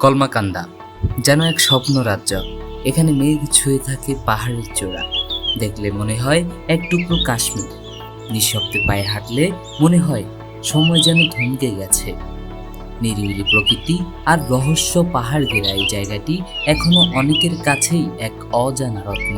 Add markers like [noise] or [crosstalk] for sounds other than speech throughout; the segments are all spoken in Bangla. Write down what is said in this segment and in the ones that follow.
কলমাকান্দা, যেন এক স্বপ্ন রাজ্য। এখানে মেঘ ছুঁয়ে থাকে পাহাড়ের চূড়া। দেখলে মনে হয় এক টুকরো কাশ্মীর। নিঃশব্দে পায়ে হাঁটলে মনে হয় সময় যেন থমকে গেছে। নিরিবিলি প্রকৃতি আর রহস্য পাহাড় ঘেরা এই জায়গাটি এখনও অনেকের কাছেই এক অজানা রত্ন।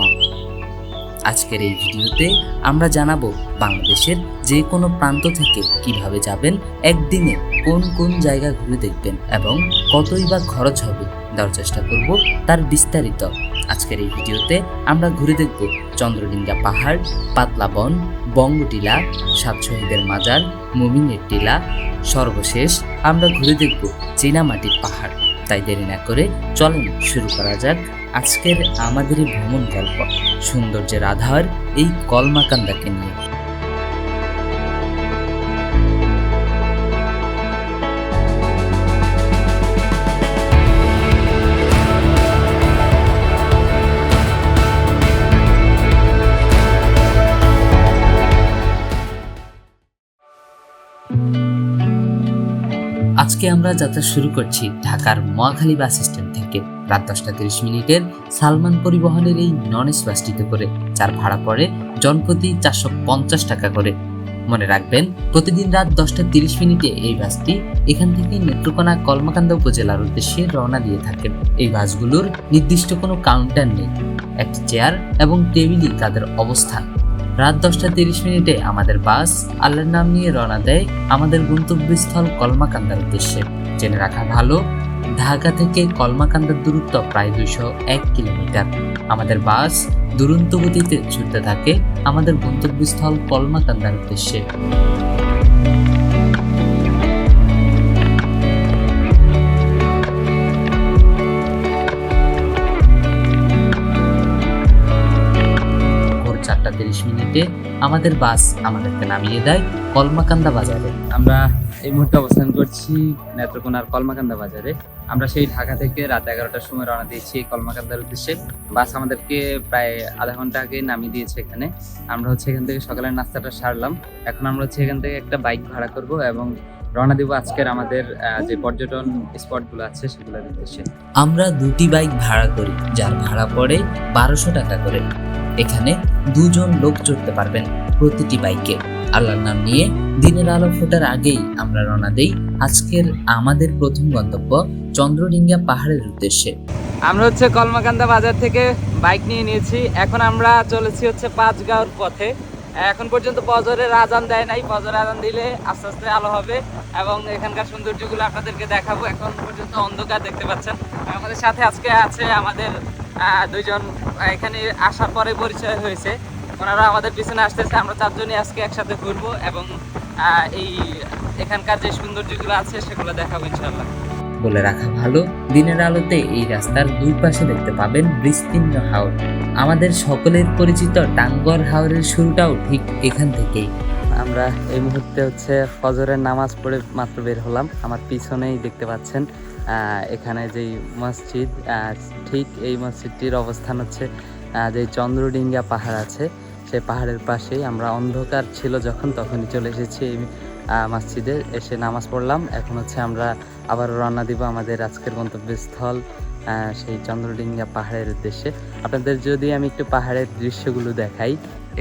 আজকের এই ভিডিওতে আমরা জানাব বাংলাদেশের যে কোনো প্রান্ত থেকে কীভাবে যাবেন, একদিনে কোন কোন জায়গা ঘুরে দেখবেন এবং কতই বা খরচ হবে দেওয়ার চেষ্টা করব তার বিস্তারিত। আজকের এই ভিডিওতে আমরা ঘুরে দেখব চন্দ্রডিঙ্গা পাহাড়, পাতলা বন, বঙ্গটিলা সাত শহীদের মাজার, মুমিনের টিলা। সর্বশেষ আমরা ঘুরে দেখব চীনামাটির পাহাড়। তাই দেরি না করে চলেন শুরু করা যাক। আজকের আমাদের এই ভ্রমণ গল্প। সৌন্দর্যের আধার এই কলমাকান্দাকে নিয়ে। আজকে আমরা যাত্রা শুরু করছি ঢাকার মহাখালী বাস স্ট্যান্ড। রাত দশটা তিরিশ মিনিটের সালমান পরিবহনের এই নন এসি বাসটিতে করে যার ভাড়া পড়ে জনপ্রতি চারশো পঞ্চাশ টাকা করে। মনে রাখবেন, প্রতিদিন রাত দশটা তিরিশ মিনিটে এই বাসটি এখান থেকে নেত্রকোনা কলমাকান্দা উপজেলার উদ্দেশ্যে রওনা দিয়ে থাকেন। এই বাসগুলোর নির্দিষ্ট কোনো কাউন্টার নেই, একটি চেয়ার এবং টেবিলই তাদের অবস্থান। রাত দশটা তিরিশ মিনিটে আমাদের বাস আল্লাহর নাম নিয়ে রওনা দেয় আমাদের গন্তব্যস্থল কলমাকান্দার উদ্দেশ্যে। জেনে রাখা ভালো ঢাকা থেকে কলমাকান্দার দূরত্ব প্রায় দুশো এক কিলোমিটার। আমাদের বাস দুরন্ত গতিতে ছুটতে থাকে আমাদের গন্তব্যস্থল কলমাকান্দার উদ্দেশ্যে। তিরিশ মিনিটে আমাদের বাস আমাদেরকে নামিয়ে দেয় কলমাকান্দা বাজারে। আমরা এই মুহূর্তে অবস্থান করছি নেত্রকোনার কলমাকান্দা বাজারে। আমরা সেই ঢাকা থেকে রাত এগারোটার সময় রওনা দিয়েছি এই কলমাকান্দার উদ্দেশ্যে। বাস আমাদেরকে প্রায় আধা ঘণ্টা আগে নামিয়ে দিয়েছে এখানে। আমরা হচ্ছে এখান থেকে সকালের নাস্তাটা সারলাম। এখন আমরা হচ্ছে এখান থেকে একটা বাইক ভাড়া করব এবং রওনা দিব আজকের আমাদের যে পর্যটন স্পটগুলো আছে সেগুলোর উদ্দেশ্যে। আমরা দুটি বাইক ভাড়া করি যার ভাড়া পড়ে বারোশো টাকা করে। এখানে দুজন লোক চড়তে পারবেন প্রতিটি বাইকে। আল্লাহর নাম নিয়ে দিনের আলো ফোটার আগেই আমরা রওনা দেই আজকের আমাদের প্রথম গন্তব্য চন্দ্রডিঙ্গা পাহাড়ের উদ্দেশ্যে। আমরা হচ্ছে কলমাকান্দা বাজার থেকে বাইক নিয়ে নিয়েছি। এখন আমরা চলেছি হচ্ছে পাঁচগাঁওর পথে। এখন পর্যন্ত পজরের আজান দেয় নাই। পজরের আজান দিলে আস্তে আস্তে আলো হবে এবং এখানকার সৌন্দর্যগুলো আপনাদেরকে দেখাবো। এখন পর্যন্ত অন্ধকার দেখতে পাচ্ছেন। আমাদের সাথে আজকে আছে আমাদের দুইজন, এখানে আসার পরে পরিচয় হয়েছে। ওনারা আমাদের পিছনে আসতেছে। আমরা চারজনই আজকে একসাথে ঘুরবো এবং এই এখানকার যে সৌন্দর্যগুলো আছে সেগুলো দেখাবো ইনশাল্লাহ বলে রাখা ভালো। দিনের আলোতে এই রাস্তার দুই পাশে দেখতে পাবেন বিস্তীর্ণ হাওর। আমাদের সকলের পরিচিত টাঙ্গর হাওরের শুরুটাও ঠিক এখান থেকেই। আমরা এই মুহূর্তে হচ্ছে ফজরের নামাজ পড়ে মাত্র বের হলাম। আমার পিছনেই দেখতে পাচ্ছেন এখানে যেই মসজিদ ঠিক এই মসজিদটির অবস্থান হচ্ছে যে চন্দ্রডিঙ্গা পাহাড় আছে, সেই পাহাড়ের পাশেই আমরা অন্ধকার ছিল যখন, তখনই চলে এসেছি এই মসজিদে। এসে নামাজ পড়লাম। এখন হচ্ছে আমরা আবার রওনা দিব আমাদের আজকের গন্তব্যস্থল সেই চন্দ্রডিঙ্গা পাহাড়ের উদ্দেশ্যে। আপনাদের যদি আমি একটু পাহাড়ের দৃশ্যগুলো দেখাই,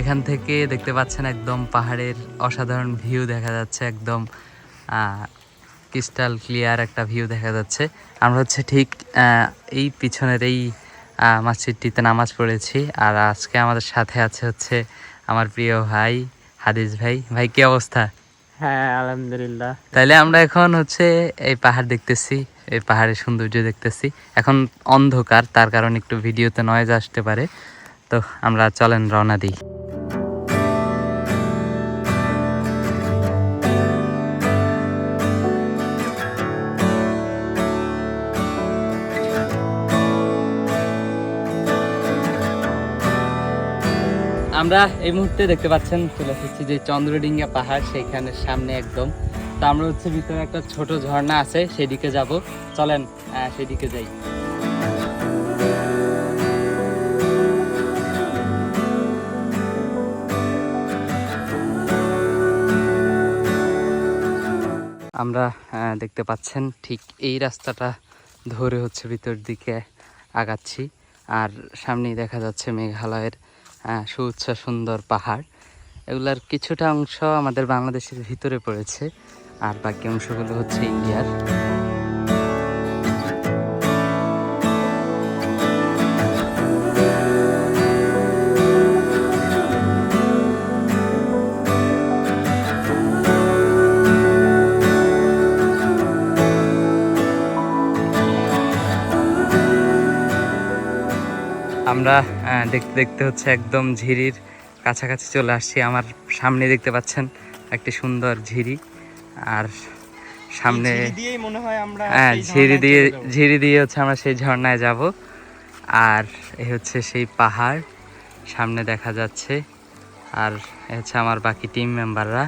এখান থেকে দেখতে পাচ্ছেন একদম পাহাড়ের অসাধারণ ভিউ দেখা যাচ্ছে, একদম ক্রিস্টাল ক্লিয়ার একটা ভিউ দেখা যাচ্ছে। আমরা হচ্ছে ঠিক এই পিছনের এই মসজিদটিতে নামাজ পড়েছি আর আজকে আমাদের সাথে আছে হচ্ছে আমার প্রিয় ভাই হাদিস ভাই। ভাই, কী অবস্থা? হ্যাঁ আলহামদুলিল্লাহ। তাইলে আমরা এখন হচ্ছে এই পাহাড় দেখতেছি, এই পাহাড়ের সৌন্দর্য দেখতেছি। এখন অন্ধকার, তার কারণে একটু ভিডিওতে নয়েজ আসতে পারে। তো আমরা চলেন রওনা দিই। আমরা এই মুহূর্তে দেখতে পাচ্ছেন, চলে এসেছি যে চন্দ্রডিঙ্গা পাহাড়, সেইখানের সামনে একদম। তো আমরা হচ্ছে ভিতরে একটা ছোট ঝর্ণা আছে, সেদিকে যাব। চলেন সেদিকে যাই। আমরা দেখতে পাচ্ছেন, ঠিক এই রাস্তাটা ধরে হচ্ছে ভিতর দিকে আগাচ্ছি। আর সামনেই দেখা যাচ্ছে মেঘালয়ের আহ, সুউচ্চ সুন্দর পাহাড়। এগুলার কিছুটা অংশ আমাদের বাংলাদেশের ভিতরে পড়েছে আর বাকি অংশগুলো হচ্ছে ইন্ডিয়ার। আমরা দেখতে দেখতে হচ্ছে একদম ঝিরির কাছাকাছি চলে আসছি। আমার সামনে দেখতে পাচ্ছেন একটি সুন্দর ঝিরি। আর সামনে মনে হয় হ্যাঁ ঝিরি দিয়ে ঝিরি দিয়ে হচ্ছে আমরা সেই ঝর্ণায় যাব। আর এ হচ্ছে সেই পাহাড়। সামনে দেখা যাচ্ছে। আর এ হচ্ছে আমার বাকি টিম মেম্বাররা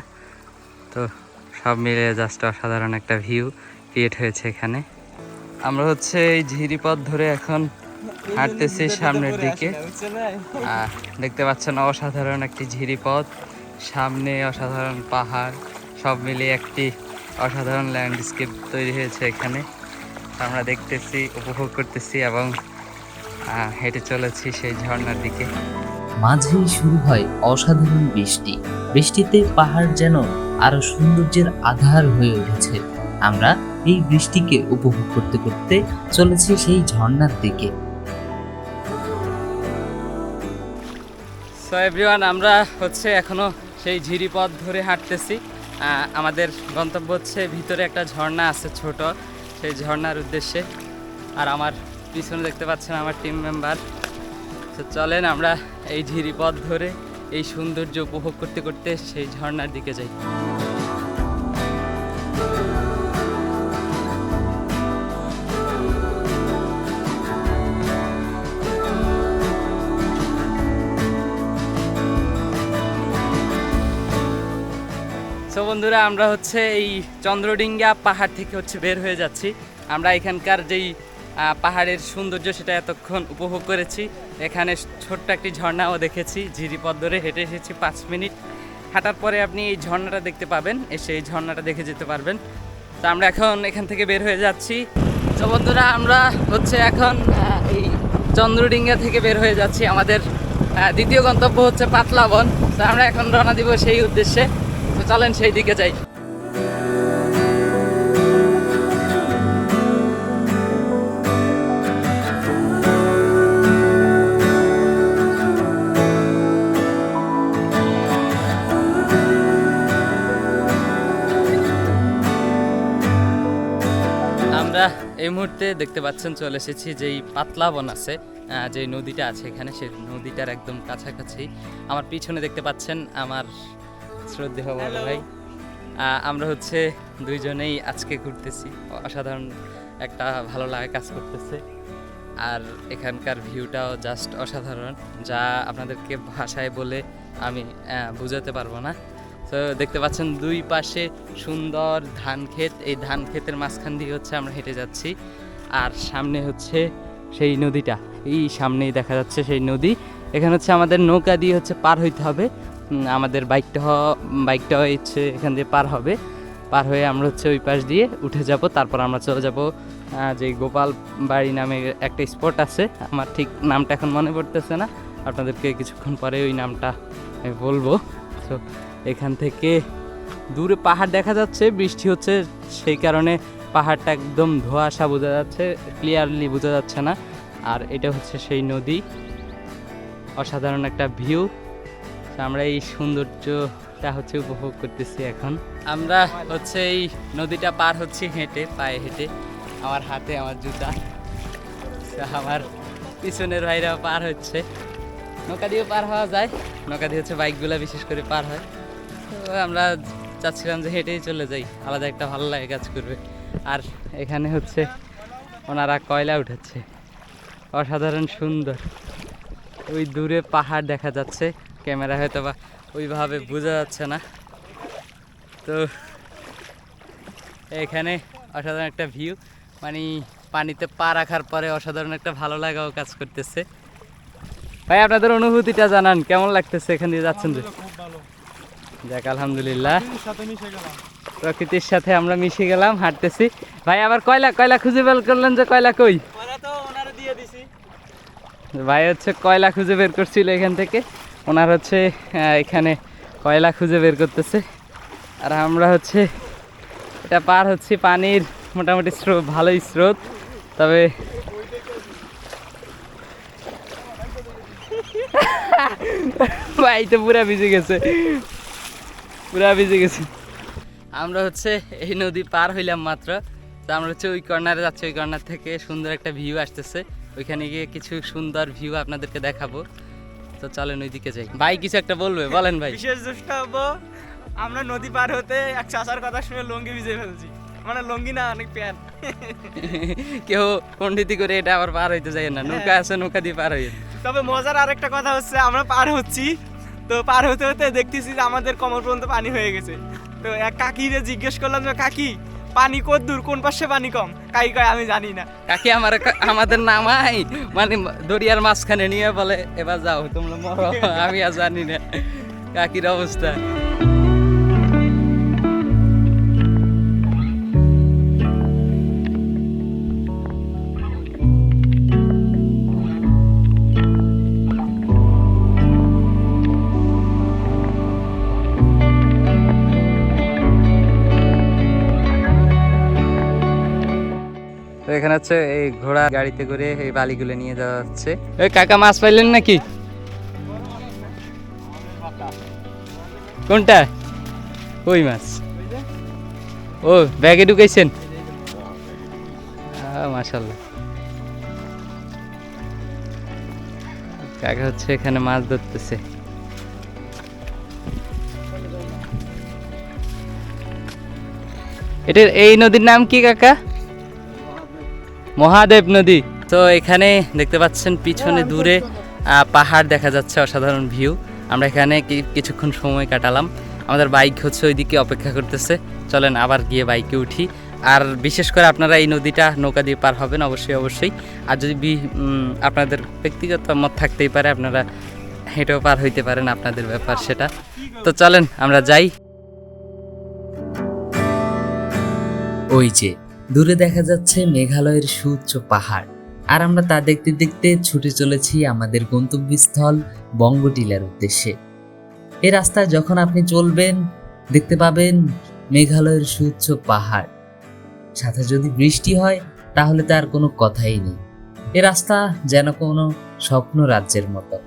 তো সব মিলে জাস্ট অসাধারণ একটা ভিউ ক্রিয়েট হয়েছে এখানে। আমরা হচ্ছে এই ঝিরি পথ ধরে এখন হাঁটতেছি সামনের দিকে। দেখতে পাচ্ছেন অসাধারণ একটি ঝিরি পথ সামনে অসাধারণ পাহাড়, সব মিলিয়ে একটি অসাধারণ ল্যান্ডস্কেপ তৈরি হয়েছে এখানে। আমরা দেখতেছি, উপভোগ করতেছি এবং হেঁটে চলেছি সেই ঝর্ণার দিকে। মাঝেই শুরু হয় অসাধারণ বৃষ্টি। বৃষ্টিতে পাহাড় যেন আরও সৌন্দর্যের আধার হয়ে উঠেছে। আমরা এই বৃষ্টিকে উপভোগ করতে করতে চলেছি সেই ঝর্ণার দিকে। সো এভরিওয়ান আমরা হচ্ছে এখনও সেই ঝিরি পথ ধরে হাঁটতেছি। আমাদের গন্তব্য হচ্ছে ভিতরে একটা ঝর্ণা আছে ছোট, সেই ঝর্ণার উদ্দেশ্যে। আর আমার পিছনে দেখতে পাচ্ছেন আমার টিম মেম্বার তো চলেন আমরা এই ঝিরি পথ ধরে এই সৌন্দর্য উপভোগ করতে করতে সেই ঝর্ণার দিকে যাই। বন্ধুরা, আমরা হচ্ছে এই চন্দ্রডিঙ্গা পাহাড় থেকে হচ্ছে বের হয়ে যাচ্ছি। আমরা এখানকার যেই পাহাড়ের সৌন্দর্য সেটা এতক্ষণ উপভোগ করেছি। এখানে ছোট্ট একটি ঝর্ণাও দেখেছি, ঝিরিপথ ধরে হেঁটে এসেছি পাঁচ মিনিট। হাঁটার পরে আপনি এই ঝর্ণাটা দেখতে পাবেন, এসে এই ঝর্ণাটা দেখে যেতে পারবেন। তো আমরা এখন এখান থেকে বের হয়ে যাচ্ছি। তো বন্ধুরা, আমরা হচ্ছে এখন এই চন্দ্রডিঙ্গা থেকে বের হয়ে যাচ্ছি। আমাদের দ্বিতীয় গন্তব্য হচ্ছে পাতলা বন। তো আমরা এখন রওনা দিব সেই উদ্দেশ্যে। তো চলেন সেই দিকে যাই। আমরা এই মুহূর্তে দেখতে পাচ্ছেন চলে এসেছি যেই পাতলা বন আছে যেই নদীটা আছে এখানে, সেই নদীটার একদম কাছাকাছি। আমার পিছনে দেখতে পাচ্ছেন আমার শ্রদ্ধেয় বড় ভাই। আমরা হচ্ছে দুইজনেই আজকে ঘুরতেছি। অসাধারণ একটা ভালো লাগা কাজ করতেছে। আর এখানকার ভিউটাও জাস্ট অসাধারণ যা আপনাদেরকে ভাষায় বলে আমি বোঝাতে পারব না। তো দেখতে পাচ্ছেন দুই পাশে সুন্দর ধান ক্ষেত। এই ধান ক্ষেতের মাঝখান দিয়ে হচ্ছে আমরা হেঁটে যাচ্ছি। আর সামনে হচ্ছে সেই নদীটা। এই সামনেই দেখা যাচ্ছে সেই নদী। এখানে হচ্ছে আমাদের নৌকা দিয়ে হচ্ছে পার হইতে হবে। আমাদের বাইকটা বাইকটা হচ্ছে এখান দিয়ে পার হবে। পার হয়ে আমরা হচ্ছে ওই পাশ দিয়ে উঠে যাব, তারপর আমরা চলে যাব যে গোপাল বাড়ি নামে একটা স্পট আছে। আমার ঠিক নামটা এখন মনে পড়তেছে না, আপনাদেরকে কিছুক্ষণ পরে ওই নামটা বলব। তো এখান থেকে দূরে পাহাড় দেখা যাচ্ছে, বৃষ্টি হচ্ছে, সেই কারণে পাহাড়টা একদম ধোঁয়াশা বোঝা যাচ্ছে ক্লিয়ারলি বোঝা যাচ্ছে না। আর এটা হচ্ছে সেই নদী। অসাধারণ একটা ভিউ আমরা এই সৌন্দর্যটা হচ্ছে উপভোগ করতেছি এখন। আমরা হচ্ছে এই নদীটা পার হচ্ছি হেঁটে, পায়ে হেঁটে। আমার হাতে আমার জুতা। তো আমার পিছনের ভাইরা পার হচ্ছে। নৌকা দিয়ে পার হওয়া যায়। নৌকা দিয়ে হচ্ছে বাইকগুলো বিশেষ করে পার হয়। তো আমরা চাচ্ছিলাম যে হেঁটেই চলে যাই। আলাদা একটা ভালো লাগে কাজ করবে। আর এখানে হচ্ছে ওনারা কয়লা উঠাচ্ছে। অসাধারণ সুন্দর। ওই দূরে পাহাড় দেখা যাচ্ছে। ক্যামেরা হয়তো বা ওইভাবে বোঝা যাচ্ছে না। তো এখানে অসাধারণ একটা ভিউ। মানে পানিতে পা রাখার পরে অসাধারণ একটা ভালো লাগাও কাজ করতেছে। ভাই আপনাদের অনুভূতিটা জানান কেমন লাগতেছে এখান দিয়ে যাচ্ছেন যে? যাক আলহামদুলিল্লাহ। প্রকৃতির সাথে আমরা মিশে গেলাম হাঁটতেছি। ভাই আবার কয়লা কয়লা খুঁজে বের করলেন যে কয়লা কই? ভাই হচ্ছে কয়লা খুঁজে বের করছিল এখান থেকে। ওনার হচ্ছে এখানে কয়লা খুঁজে বের করতেছে। আর আমরা হচ্ছে, এটা পার হচ্ছে পানির মোটামুটি স্রোত ভালোই স্রোত, তবে [laughs] ভাই, তো পুরা ভিজে গেছে। পুরা ভিজে গেছে। আমরা হচ্ছে এই নদী পার হইলাম মাত্র। তো আমরা হচ্ছে ওই কর্নারে যাচ্ছি, ওই কর্নার থেকে সুন্দর একটা ভিউ আসতেছে। ওইখানে গিয়ে কিছু সুন্দর ভিউ আপনাদেরকে দেখাবো। তো চলেন ওইদিকে যাই। ভাই কিছু একটা বলবে? বলেন ভাই। বিশেষ দ্রষ্টব্য আমরা নদী পার হতে এক চাষার কথা শুনে লঙ্গি ভিজে ফেলছি। মানে লঙ্গি না অনেক প্যান। [laughs] কেউ পণ্ডিতি করে এটা আবার পার হইতে যায় না। নৌকা আছে নৌকা দিয়ে পার হইয়ে তবে মজার আরেকটা কথা হচ্ছে আমরা পার হচ্ছি। তো পার হতে হতে দেখতেছি যে আমাদের কমর পর্যন্ত পানি হয়ে গেছে। তো এক কাকিরে জিজ্ঞেস করলাম যে কাকি পানি কত দূর, কোন পাশে পানি কম? কাই কয় আমি জানি না। কাকি, আমার আমাদের নামাই। মানে দরিয়ার মাঝখানে নিয়ে বলে, এবার যাও, তোমরা মরো। আমি আর জানি না। কাকির অবস্থা। এখানে হচ্ছে এই ঘোড়া গাড়িতে করে এই বালিগুলো নিয়ে যাওয়া হচ্ছে। ওই কাকা মাছ পাইলেন নাকি? কোনটা? কই মাছ? ও, ব্যাগে ঢুকাইছেন? মাশাল্লাহ কাকা হচ্ছে এখানে মাছ ধরতেছে। এটার এই নদীর নাম কি কাকা? মহাদেব নদী। তো এখানে দেখতে পাচ্ছেন পিছনে দূরে পাহাড় দেখা যাচ্ছে অসাধারণ ভিউ। আমরা এখানে কিছুক্ষণ সময় কাটালাম। আমাদের বাইক হচ্ছে ওইদিকে অপেক্ষা করতেছে। চলেন আবার গিয়ে বাইকে উঠি। আর বিশেষ করে আপনারা এই নদীটা নৌকা দিয়ে পার হবেন অবশ্যই অবশ্যই। আর যদি বি- আপনাদের ব্যক্তিগত মত থাকতেই পারে আপনারা হেঁটেও পার হইতে পারেন আপনাদের ব্যাপার সেটা। তো চলেন আমরা যাই। ওই যে দূরে দেখা যাচ্ছে মেঘালয়ের সুউচ্চ পাহাড়। আর আমরা তা দেখতে দেখতে ছুটে চলেছি আমাদের গন্তব্যস্থল বঙ্গটিলার উদ্দেশ্যে। এ রাস্তায় যখন আপনি চলবেন, দেখতে পাবেন মেঘালয়ের সুউচ্চ পাহাড়। সাথে যদি বৃষ্টি হয়, তাহলে তার কোনো কথাই নেই। এ রাস্তা যেন কোনো স্বপ্ন রাজ্যের মতো।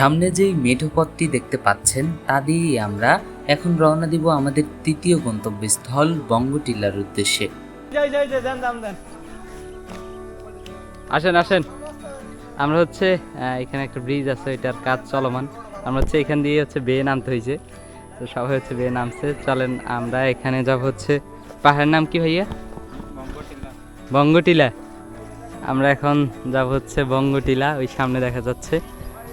সামনে যেই মেঠো পথটি দেখতে পাচ্ছেন তা দিয়েই আমরা এখন রওনা দিব আমাদের তৃতীয় গন্তব্যস্থল বঙ্গটিলার উদ্দেশ্যে। আসেন আসেন। আমরা হচ্ছে এখানে একটা ব্রিজ আছে এটার কাজ চলমান। আমরা হচ্ছে এখান দিয়ে হচ্ছে বেয়ে নামতে হয়েছে তো সবাই হচ্ছে বেয়ে নামছে। চলেন আমরা এখানে যাব হচ্ছে পাহাড়ের নাম কি ভাইয়া? বঙ্গটিলা আমরা এখন যাব হচ্ছে বঙ্গটিলা ওই সামনে দেখা যাচ্ছে।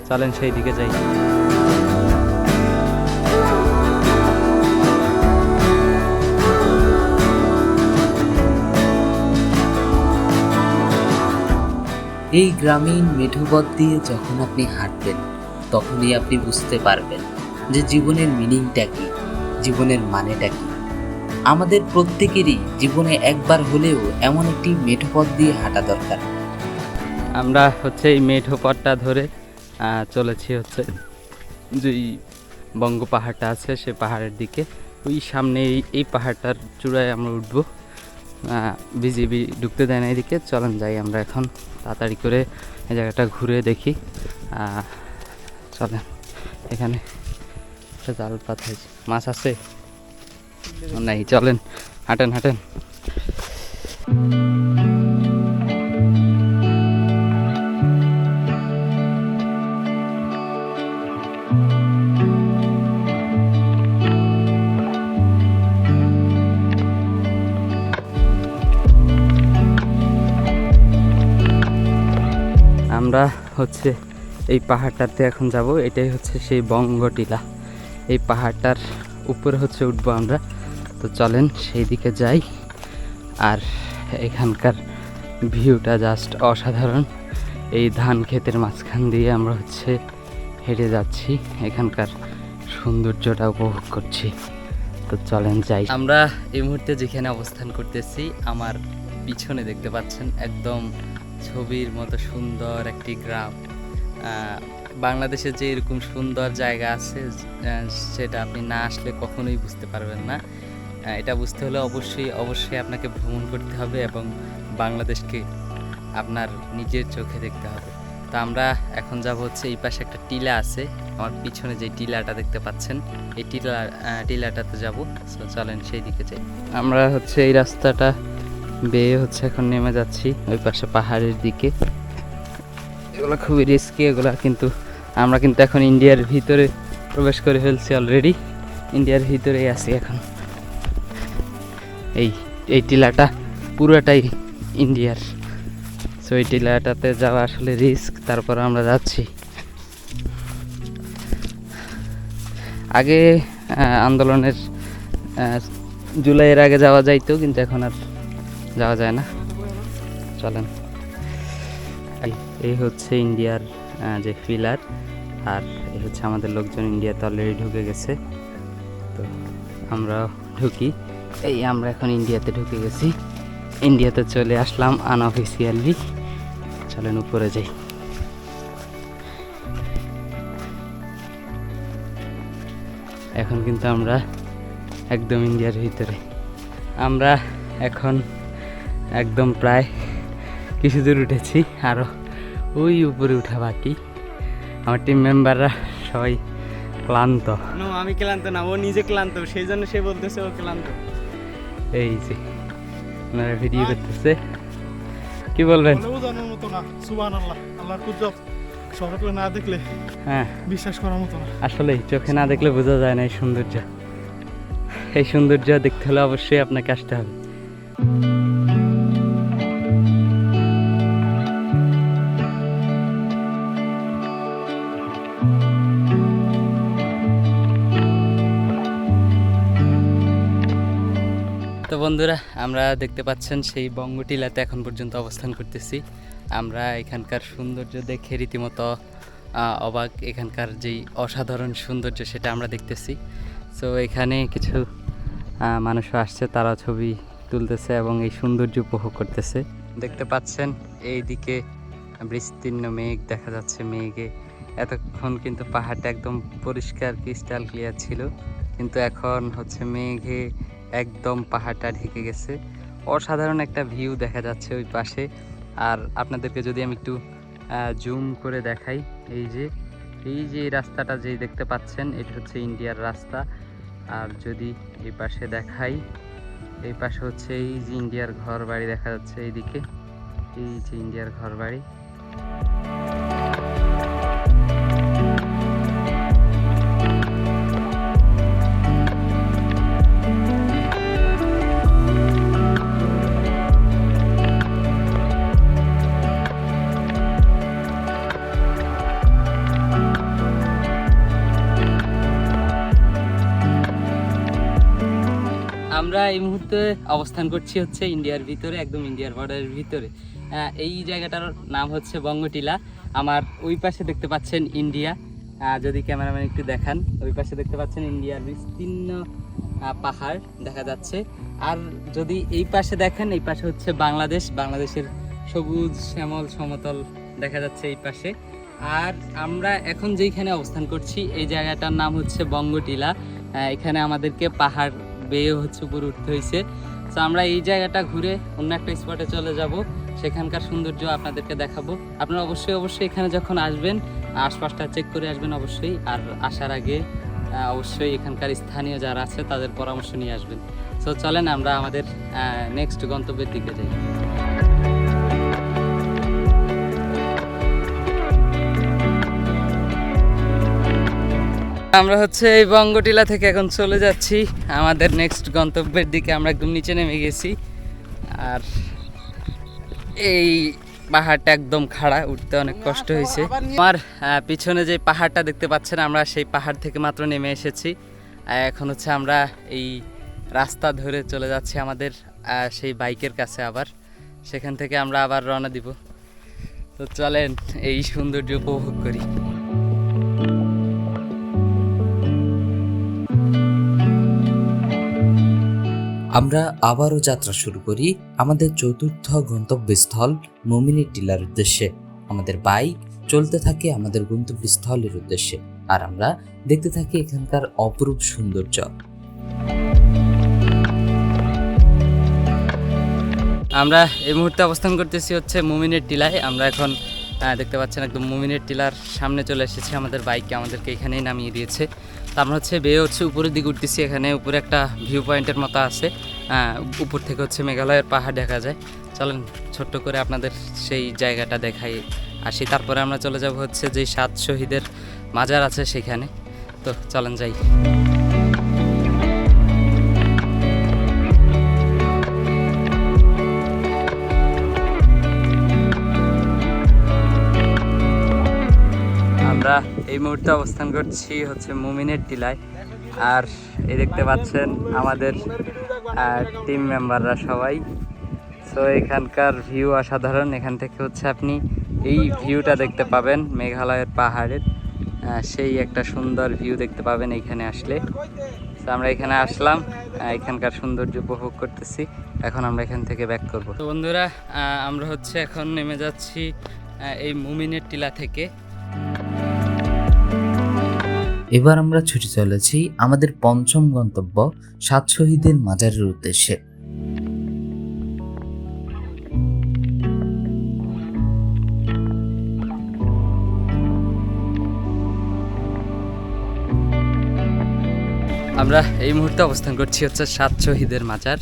চলেন সেই দিকে যাই। এই গ্রামীণ মেঠো পথ দিয়ে যখন আপনি হাঁটবেন তখনই আপনি বুঝতে পারবেন যে জীবনের মিনিংটা কি জীবনের মানেটা কি। আমাদের প্রত্যেকেরই জীবনে একবার হলেও এমন একটি মেঠো পথ দিয়ে হাঁটা দরকার। আমরা হচ্ছে এই মেঠো পথটা ধরে চলেছি হচ্ছে যেই বঙ্গ পাহাড়টা আছে, সে পাহাড়ের দিকে। ওই সামনে এই পাহাড়টার চূড়ায় আমরা উঠবো। বিজিবি ঢুকতে দেয় না এদিকে। চলেন যাই আমরা এখন। তাড়াতাড়ি করে এই জায়গাটা ঘুরে দেখি। চলেন। এখানে জাল পাতা মাছ আছে? নাই, চলেন। হাঁটেন হাঁটেন। হচ্ছে এই পাহাড়টাতে এখন যাব। এটাই হচ্ছে সেই বঙ্গটিলা। এই পাহাড়টার উপরে হচ্ছে উঠবো আমরা। তো চলেন সেই দিকে যাই। আর এখানকার ভিউটা জাস্ট অসাধারণ। এই ধান ক্ষেতের মাঝখান দিয়ে আমরা হচ্ছে হেঁটে যাচ্ছি। এখানকার সৌন্দর্যটা উপভোগ করছি। তো চলেন যাই। আমরা এই মুহূর্তে যেখানে অবস্থান করতেছি, আমার পিছনে দেখতে পাচ্ছেন একদম ছবির মতো সুন্দর একটি গ্রাম। বাংলাদেশে যে এরকম সুন্দর জায়গা আছে সেটা আপনি না আসলে কখনোই বুঝতে পারবেন না। এটা বুঝতে হলে অবশ্যই অবশ্যই আপনাকে ভ্রমণ করতে হবে এবং বাংলাদেশকে আপনার নিজের চোখে দেখতে হবে। তো আমরা এখন যাব হচ্ছে এই পাশে একটা টিলা আছে, আমার পিছনে যে টিলাটা দেখতে পাচ্ছেন, এই টিলা টিলাটাতে যাব। চলেন সেই দিকে যাই। আমরা হচ্ছে এই রাস্তাটা বেয়ে হচ্ছে এখন নেমে যাচ্ছি, ওই পাশে পাহাড়ের দিকে। এগুলো খুবই রিস্কি এগুলো কিন্তু আমরা কিন্তু এখন ইন্ডিয়ার ভিতরে প্রবেশ করে ফেলছি অলরেডি ইন্ডিয়ার ভিতরেই আছি এখন। এই এই টিলাটা পুরোটাই ইন্ডিয়ার সো এই টিলাটাতে যাওয়া আসলে রিস্ক তারপর আমরা যাচ্ছি। আগে আন্দোলনের জুলাইয়ের আগে যাওয়া যাইতো, কিন্তু এখন আর যাওয়া যায় না। চলেন। এই- হচ্ছে ইন্ডিয়ার যে ফিলার আর এই হচ্ছে আমাদের লোকজন ইন্ডিয়াতে অলরেডি ঢুকে গেছে। তো আমরা ঢুকি। এই, আমরা এখন ইন্ডিয়াতে ঢুকে গেছি। ইন্ডিয়াতে চলে আসলাম আনঅফিসিয়ালি চলেন, উপরে যাই। এখন কিন্তু আমরা একদম ইন্ডিয়ার ভিতরে। আমরা এখন একদম প্রায় কিছু দূর উঠেছি আরও ওই উপরে উঠা বাকি। আমার টিম মেম্বাররা সবাই ক্লান্ত। আমি ক্লান্ত না ও নিজে ক্লান্ত সেই জন্য সে বলতেছে ও ক্লান্ত। এই যে ওনারা ভিডিও করতেছে। কি বলবেন? বলে মতো না সুবান আল্লাহ আল্লাহর কুদরত চোখে না দেখলে হ্যাঁ। বিশ্বাস করার মতো না। আসলে চোখে না দেখলে বোঝা যায় না এই সৌন্দর্য। এই সৌন্দর্য দেখতে হলে অবশ্যই আপনাকে আসতে হবে। বন্ধুরা, আমরা দেখতে পাচ্ছেন সেই বঙ্গটিলাতে এখন পর্যন্ত অবস্থান করতেছি। আমরা এখানকার সৌন্দর্য দেখে রীতিমতো অবাক। এখানকার যেই অসাধারণ সৌন্দর্য সেটা আমরা দেখতেছি। সো এখানে কিছু মানুষও আসছে তারা ছবি তুলতেছে এবং এই সৌন্দর্য উপভোগ করতেছে। দেখতে পাচ্ছেন এই দিকে বিস্তীর্ণ মেঘ, দেখা যাচ্ছে মেঘে। এতক্ষণ কিন্তু পাহাড়টা একদম পরিষ্কার, ক্রিস্টাল ক্লিয়ার ছিল। কিন্তু এখন হচ্ছে মেঘে একদম পাহাড়টা ঢেকে গেছে। অসাধারণ একটা ভিউ দেখা যাচ্ছে ওই পাশে। আর আপনাদেরকে যদি আমি একটু জুম করে দেখাই, এই যে এই যে রাস্তাটা যেই দেখতে পাচ্ছেন, এটা হচ্ছে ইন্ডিয়ার রাস্তা। আর যদি এই পাশে দেখাই, এই পাশে হচ্ছে এই যে ইন্ডিয়ার ঘর বাড়ি দেখা যাচ্ছে এইদিকে। এই যে ইন্ডিয়ার ঘর বাড়ি এই মুহূর্তে অবস্থান করছি হচ্ছে ইন্ডিয়ার ভিতরে, একদম ইন্ডিয়ার বর্ডারের ভিতরে। এই জায়গাটার নাম হচ্ছে বঙ্গটিলা। আমার ওই পাশে দেখতে পাচ্ছেন ইন্ডিয়া। যদি ক্যামেরাম্যান একটু দেখান, ওই পাশে দেখতে পাচ্ছেন ইন্ডিয়ার বিস্তীর্ণ পাহাড় দেখা যাচ্ছে। আর যদি এই পাশে দেখেন, এই পাশে হচ্ছে বাংলাদেশ। বাংলাদেশের সবুজ, শ্যামল, সমতল দেখা যাচ্ছে এই পাশে। আর আমরা এখন যেইখানে অবস্থান করছি, এই জায়গাটার নাম হচ্ছে বঙ্গটিলা। এখানে আমাদেরকে পাহাড় বেয়ে হচ্ছে উপরে উঠতে হয়েছে। তো আমরা এই জায়গাটা ঘুরে অন্য একটা স্পটে চলে যাব। সেখানকার সৌন্দর্য আপনাদেরকে দেখাবো। আপনারা অবশ্যই অবশ্যই এখানে যখন আসবেন, আশপাশটা চেক করে আসবেন অবশ্যই। আর আসার আগে অবশ্যই এখানকার স্থানীয় যারা আছে, তাদের পরামর্শ নিয়ে আসবেন। তো চলেন আমরা আমাদের নেক্সট গন্তব্যের দিকে যাই। আমরা হচ্ছে এই বঙ্গটিলা থেকে এখন চলে যাচ্ছি। আমাদের নেক্সট গন্তব্যের দিকে আমরা একদম নিচে নেমে গেছি। আর এই পাহাড়টা একদম খাড়া, উঠতে অনেক কষ্ট হয়েছে। আমার পিছনে যে পাহাড়টা দেখতে পাচ্ছেন আমরা, সেই পাহাড় থেকে মাত্র নেমে এসেছি। এখন হচ্ছে আমরা এই রাস্তা ধরে চলে যাচ্ছি আমাদের সেই বাইকের কাছে আবার। সেখান থেকে আমরা আবার রওনা দিব। তো চলেন, এই সৌন্দর্য উপভোগ করি। আমরা আবারও যাত্রা শুরু করি আমাদের চতুর্থ গন্তব্যস্থল মমিনী টিলার উদ্দেশ্যে। আমাদের বাইক চলতে থাকে আমাদের গন্তব্যস্থলের উদ্দেশ্যে। আর আমরা দেখতে থাকি এখানকার অপরূপ সৌন্দর্য। আমরা এই মুহূর্তে অবস্থান করতেছি হচ্ছে মুমিনের টিলায়। আমরা এখন দেখতে পাচ্ছেন একদম মুমিনের টিলার সামনে চলে এসেছে। আমাদের বাইককে আমাদেরকে এখানেই নামিয়ে দিয়েছে। তো আমরা হচ্ছে বেয়ে হচ্ছে উপরের দিকে উঠতেছি। এখানে উপরে একটা ভিউ পয়েন্টের মতো আছে। আহ, উপর থেকে হচ্ছে মেঘালয়ের পাহাড় দেখা যায়। চলেন ছোট্ট করে আপনাদের সেই জায়গাটা দেখাই আসি। তারপরে আমরা চলে যাব হচ্ছে যে সাত শহীদের মাজার আছে সেখানে। তো চলেন যাই। আমরা এই মুহূর্তে অবস্থান করছি হচ্ছে মুমিনের টিলায়। আর এই দেখতে পাচ্ছেন আমাদের টিম মেম্বাররা সবাই। সো এখানকার ভিউ অসাধারণ। এখান থেকে হচ্ছে আপনি এই ভিউটা দেখতে পাবেন মেঘালয়ের পাহাড়ের। সেই একটা সুন্দর ভিউ দেখতে পাবেন এইখানে আসলে। তো আমরা এখানে আসলাম। এখানকার সৌন্দর্য উপভোগ করতেছি। এখন আমরা এখান থেকে ব্যাক করব। তো বন্ধুরা আমরা হচ্ছে এখন নেমে যাচ্ছি এই মুমিনের টিলা থেকে। এবার আমরা ছুটে চলেছি আমাদের পঞ্চম গন্তব্য সাত শহীদের মাজারের উদ্দেশ্যে। আমরা এই মুহূর্তে অবস্থান করছি হচ্ছে সাত শহীদের মাজার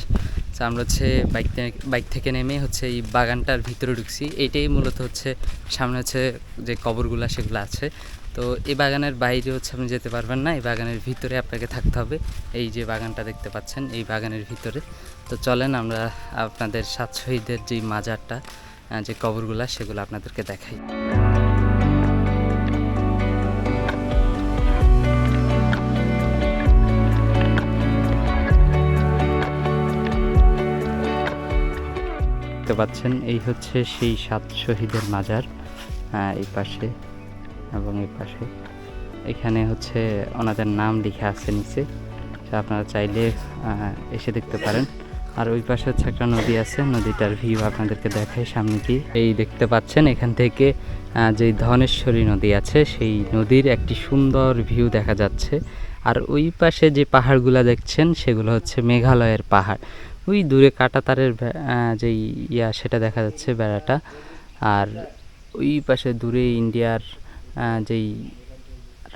আমরা হচ্ছে বাইক বাইক থেকে নেমে হচ্ছে এই বাগানটার ভিতরে ঢুকছি। এইটাই মূলত হচ্ছে সামনে হচ্ছে যে কবরগুলা সেগুলো আছে। তো এই বাগানের বাইরে হচ্ছে আপনি যেতে পারবেন না এই বাগানের ভিতরে আপনাকে থাকতে হবে। এই যে বাগানটা দেখতে পাচ্ছেন, এই বাগানের ভিতরে। তো চলেন আমরা আপনাদের সাত শহীদের যেই মাজারটা যে কবরগুলা, সেগুলো আপনাদেরকে দেখাই। দেখতে পাচ্ছেন, এই হচ্ছে সেই সাত শহীদের মাজার এই পাশে। এবং এই পাশে। এখানে হচ্ছে ওনাদের নাম লেখা আছে নিচে আপনারা চাইলে এসে দেখতে পারেন। আর ওই পাশে হচ্ছে একটা নদী আছে, নদীটার ভিউ আপনাদেরকে দেখায় সামনে কি। এই দেখতে পাচ্ছেন, এখান থেকে যে ধনেশ্বরী নদী আছে, সেই নদীর একটি সুন্দর ভিউ দেখা যাচ্ছে। আর ওই পাশে যে পাহাড়গুলো দেখছেন, সেগুলো হচ্ছে মেঘালয়ের পাহাড়। ওই দূরে কাটাতারের যেই ইয়া, সেটা দেখা যাচ্ছে বেড়াটা। আর ওই পাশে দূরে ইন্ডিয়ার যেই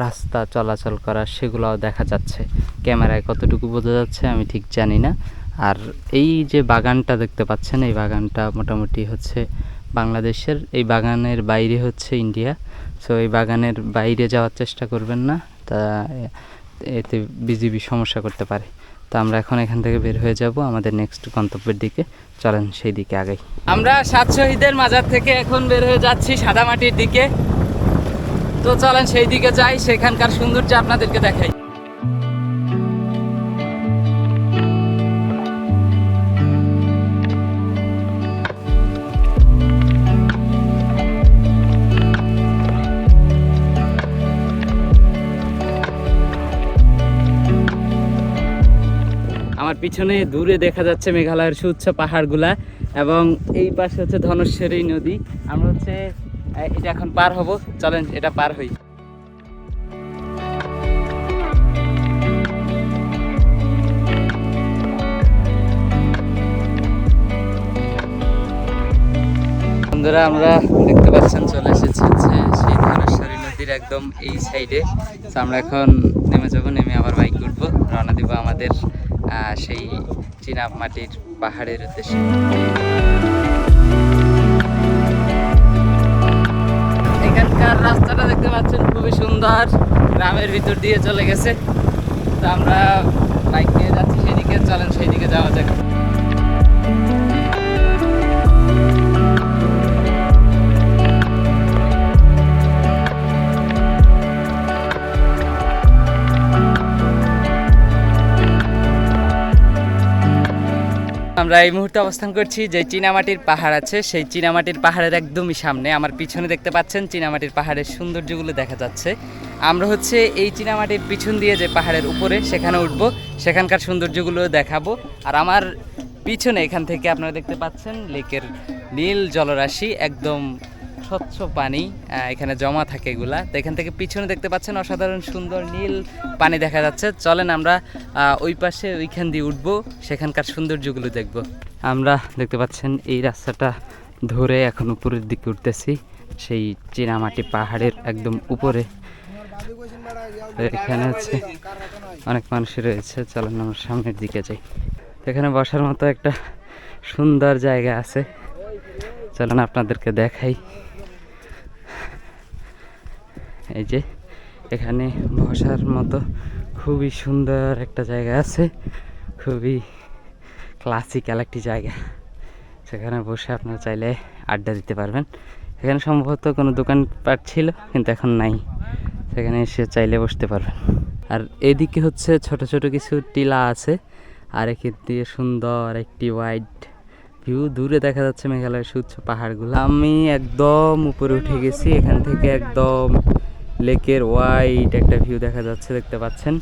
রাস্তা চলাচল করা, সেগুলোও দেখা যাচ্ছে। ক্যামেরায় কতটুকু বোঝা যাচ্ছে আমি ঠিক জানি না। আর এই যে বাগানটা দেখতে পাচ্ছেন, এই বাগানটা মোটামুটি হচ্ছে বাংলাদেশের, এই বাগানের বাইরে হচ্ছে ইন্ডিয়া। সো এই বাগানের বাইরে যাওয়ার চেষ্টা করবেন না, তা এতে বিজিবি সমস্যা করতে পারে। তো আমরা এখন এখান থেকে বের হয়ে যাব আমাদের নেক্সট গন্তব্যের দিকে। চলেন সেই দিকে আগাই। আমরা সাত শহীদের মাজার থেকে এখন বের হয়ে যাচ্ছি সাদামাটির দিকে। তো চলেন সেই দিকে যাই, সেখানকার সৌন্দর্য আপনাদেরকে দেখাই। আমার পিছনে দূরে দেখা যাচ্ছে মেঘালয়ের সুউচ্চ পাহাড়গুলা এবং এই পাশে হচ্ছে ধনেশ্বরী নদী। আমরা হচ্ছে এটা এখন পার হব, চলেন, এটা পার হই। বন্ধুরা, আমরা দেখতে পাচ্ছেন, চলে এসেছি যে সেই ধনেশ্বরী নদীর একদম এই সাইডে তো আমরা এখন নেমে যাব, নেমে আবার বাইক উঠবো, রওনা দিব আমাদের সেই চিনাব মাটির পাহাড়ের উদ্দেশ্যে। এখানকার রাস্তাটা দেখতে পাচ্ছেন, খুবই সুন্দর। গ্রামের ভিতর দিয়ে চলে গেছে। তো আমরা বাইক নিয়ে যাচ্ছি, সেদিকে চলেন সেই দিকে যাওয়া যাক। আমরা এই মুহূর্তে অবস্থান করছি যে চীনামাটির পাহাড় আছে, সেই চীনামাটির পাহাড়ের একদমই সামনে। আমার পিছনে দেখতে পাচ্ছেন চীনামাটির পাহাড়ের সৌন্দর্যগুলো দেখা যাচ্ছে। আমরা হচ্ছে এই চীনামাটির পিছন দিয়ে যে পাহাড়ের উপরে সেখানে উঠবো, সেখানকার সৌন্দর্যগুলো দেখাবো। আর আমার পিছনে এখান থেকে আপনারা দেখতে পাচ্ছেন লেকের নীল জলরাশি, একদম স্বচ্ছ পানি এখানে জমা থাকে এগুলা। তো এখান থেকে পিছনে দেখতে পাচ্ছেন অসাধারণ সুন্দর নীল পানি দেখা যাচ্ছে। চলেন আমরা ওই পাশে ওইখান দিয়ে উঠবো, সেখানকার সৌন্দর্যগুলো দেখব। আমরা দেখতে পাচ্ছেন এই রাস্তাটা ধরে এখন উপরের দিকে উঠতেছি, সেই চিনামাটি পাহাড়ের একদম উপরে। এখানে হচ্ছে অনেক মানুষ রয়েছে, চলেন আমরা সামনের দিকে যাই। এখানে বসার মতো একটা সুন্দর জায়গা আছে। চলেন আপনাদেরকে দেখাই। এই যে, এখানে বসার মতো খুবই সুন্দর একটা জায়গা আছে। খুবই ক্লাসিক্যাল একটি জায়গা। সেখানে বসে আপনারা চাইলে আড্ডা দিতে পারবেন। এখানে সম্ভবত কোনো দোকানপাট ছিল, কিন্তু এখন নাই। সেখানে এসে চাইলে বসতে পারবেন। আর এদিকে হচ্ছে ছোট ছোট কিছু টিলা আছে। আর একে দিয়ে সুন্দর একটি হোয়াইট ভিউ দূরে দেখা যাচ্ছে মেঘালয়ের সুচ্ছ পাহাড়গুলো। আমি একদম উপরে উঠে গেছি, এখান থেকে একদম লেকের হোয়াইট একটা ভিউ দেখা যাচ্ছে, দেখতে পাচ্ছেন।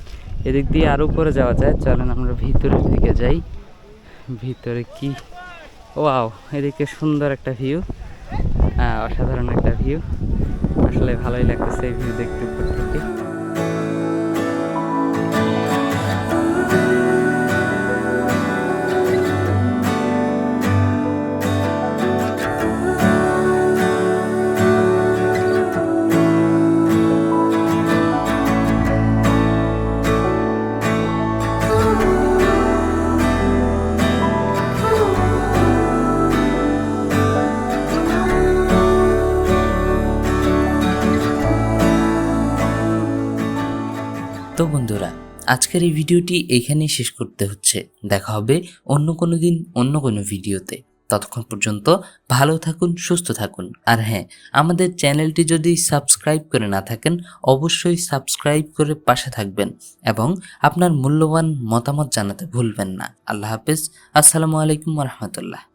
এদিক দিয়ে আরও উপরে যাওয়া যায়, চলেন আমরা ভিতরের দিকে যাই। ভিতরে কি? ওয়াও, এদিকে সুন্দর একটা ভিউ। অসাধারণ একটা ভিউ। আসলে ভালোই লাগতেছে এই ভিউ দেখতে। আজকের এই ভিডিওটি এইখানেই শেষ করতে হচ্ছে। দেখা হবে অন্য কোনো দিন, অন্য কোনো ভিডিওতে। ততক্ষণ পর্যন্ত ভালো থাকুন, সুস্থ থাকুন। আর হ্যাঁ আমাদের চ্যানেলটি যদি সাবস্ক্রাইব করে না থাকেন, অবশ্যই সাবস্ক্রাইব করে পাশে থাকবেন এবং আপনার মূল্যবান মতামত জানাতে ভুলবেন না। আল্লাহ হাফেজ। আসসালামু আলাইকুম রহমতুল্লাহ।